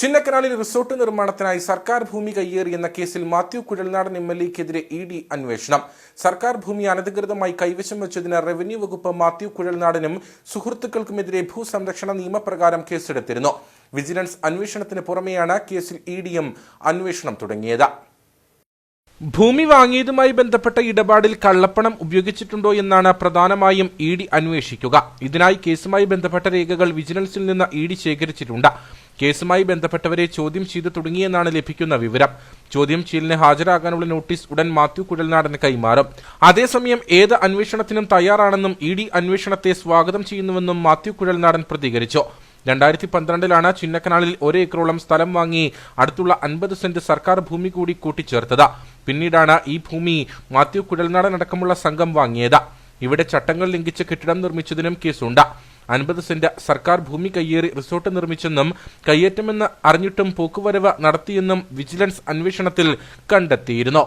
ചിന്നക്കനാലിൽ resort നിർമ്മാണത്തിനായി സർക്കാർ ഭൂമി കയ്യേറിയെന്ന കേസിൽ മാത്യു കുഴൽനാടൻ എം എൽ എക്കെതിരെ ഇ ഡി അന്വേഷണം. സർക്കാർ ഭൂമി അനധികൃതമായി കൈവശം വെച്ചതിന് റവന്യൂ വകുപ്പ് മാത്യു കുഴൽനാടനും സുഹൃത്തുക്കൾക്കുമെതിരെ ഭൂസംരക്ഷണ നിയമപ്രകാരം കേസെടുത്തിരുന്നു. വിജിലൻസ് അന്വേഷണത്തിന് പുറമെയാണ് കേസിൽ ഇ ഡിയും അന്വേഷണം തുടങ്ങിയത്. ഭൂമി വാങ്ങിയതുമായി ബന്ധപ്പെട്ട ഇടപാടിൽ കള്ളപ്പണം ഉപയോഗിച്ചിട്ടുണ്ടോ എന്നാണ് പ്രധാനമായും ഇ ഡി അന്വേഷിക്കുക. ഇതിനായി കേസുമായി ബന്ധപ്പെട്ട രേഖകൾ വിജിലൻസിൽ നിന്ന് ഇ ഡി ശേഖരിച്ചിട്ടുണ്ട്. കേസുമായി ബന്ധപ്പെട്ടവരെ ചോദ്യം ചെയ്തു തുടങ്ങിയെന്നാണ് ലഭിക്കുന്ന വിവരം. ചോദ്യം ചെയ്യലിന് ഹാജരാകാനുള്ള നോട്ടീസ് ഉടൻ മാത്യു കുഴൽനാടന് കൈമാറും. അതേസമയം ഏത് അന്വേഷണത്തിനും തയ്യാറാണെന്നും ഇ ഡി അന്വേഷണത്തെ സ്വാഗതം ചെയ്യുന്നുവെന്നും മാത്യു കുഴൽനാടൻ പ്രതികരിച്ചു. രണ്ടായിരത്തി പന്ത്രണ്ടിലാണ് ചിന്നക്കനാളിൽ ഒരേക്കറോളം സ്ഥലം വാങ്ങി അടുത്തുള്ള അൻപത് സെന്റ് സർക്കാർ ഭൂമി കൂടി കൂട്ടിച്ചേർത്തത്. പിന്നീടാണ് ഈ ഭൂമി മാത്യു കുഴൽനാടൻ അടക്കമുള്ള സംഘം വാങ്ങിയത്. ഇവിടെ ചട്ടങ്ങൾ ലംഘിച്ച് കെട്ടിടം നിർമ്മിച്ചതിനും കേസുണ്ട്. അൻപത് സെന്റ് സർക്കാർ ഭൂമി കയ്യേറി റിസോർട്ട് നിർമ്മിച്ചെന്നും കയ്യേറ്റമെന്ന് അറിഞ്ഞിട്ടും പോക്കുവരവ് നടത്തിയെന്നും വിജിലൻസ് അന്വേഷണത്തിൽ കണ്ടെത്തിയിരുന്നു.